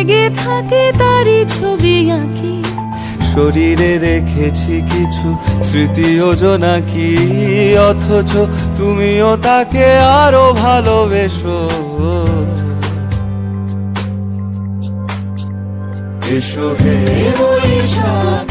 লেগে থাকে তারই ছবি আঁকি। শরীরে রেখেছি কিছু স্মৃতি যোজনা কি? অথচ তুমিও তাকে আরও ভালোবেসো। এসো হে। বৈশাখ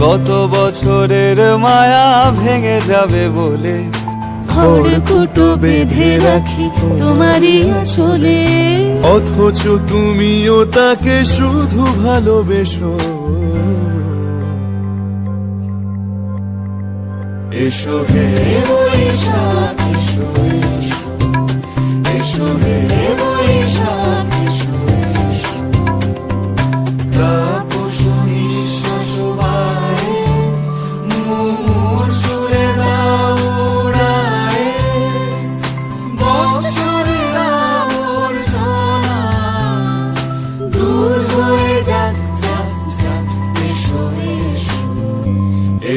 গত বছরের মায়া ভেঙে যাবে বলে। খড়কুটো বেঁধে রাখি তোমারই আসলে। অথচ তুমিও তাকে শুধু ভালোবেসো। এসো হে বৈশাখ।